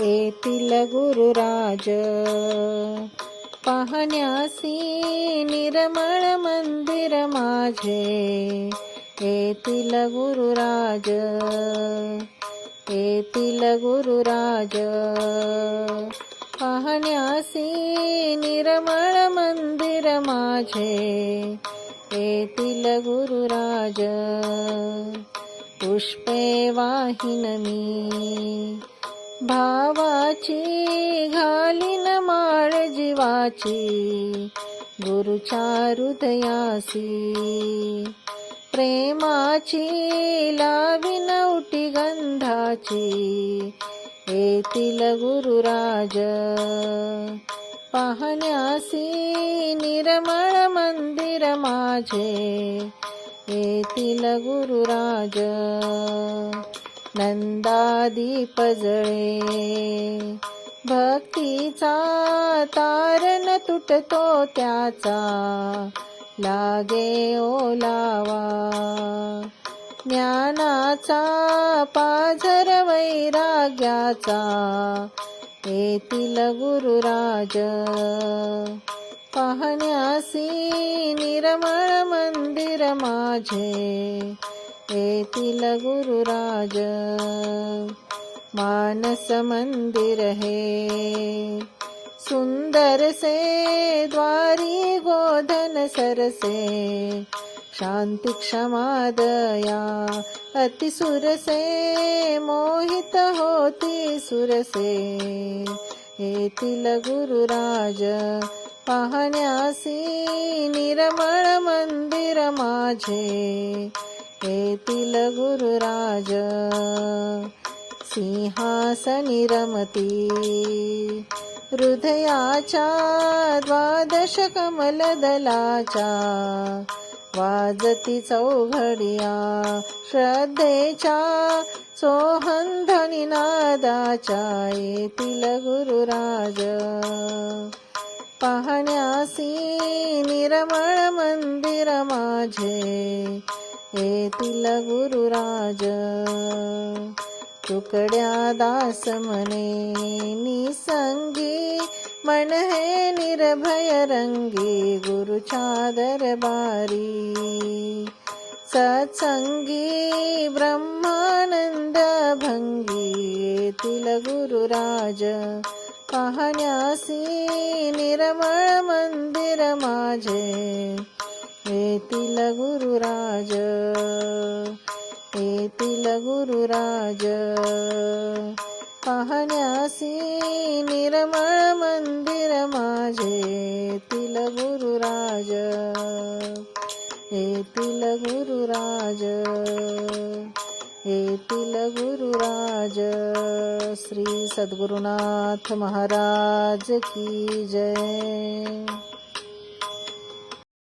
येतील गुरुराज पाहण्यासी निर्मळ मंदिर माझे. येतील गुरुराज येतील गुरुराज पाहण्यासी निर्मळ मंदिर माझे. येतील गुरुराज पुष्पे वाहिन मी भावाची घालीन माळ जीवाची गुरुच्या हृदयासी. प्रेमाची लाविन उटी गंधाची येतील गुरुराज. पाहण्यासी निर्मळ मंदिर माझे येतील गुरुराज. नंदादी पजळे भक्तीचा तारण तुटतो त्याचा. लागे ओलावा ज्ञानाचा पाझर वैराग्याचा. येतील गुरुराज. पाहण्यासी निर्मळ मंदिर माझे. येतील गुरुराज मानस मंदिर हे सुंदर से द्वारी गोधन सरसे। शांती क्षमा दया अति सुरसे मोहित होती सुरसे। येतील गुरुराज पाहण्यासी निर्मळ मंदिर माझे येतील गुरुराज सिंहासनी रमती हृदयाच्या द्वादश कमलदलाच्या वाजती चौघडिया। श्रद्धेच्या सोहंधनी नादाच्या येतील गुरुराज पाहण्यासी निर्मळ मंदिर माझे येतील गुरुराज तुकड्या दास म्हणे निसंगी मन हे निर्भय रंगी गुरुच्या दरबारी सत्संगी ब्रह्मानंद भंगी येतील गुरुराज पाहण्यासी निर्मळ मंदिर माझे येतील गुरुराज येतील गुरुराज. पाहण्यासी निर्मळ मंदिर माझे येतील गुरुराज. येतील गुरुराज येतील गुरुराज. श्री सद्गुरुनाथ महाराज की जय.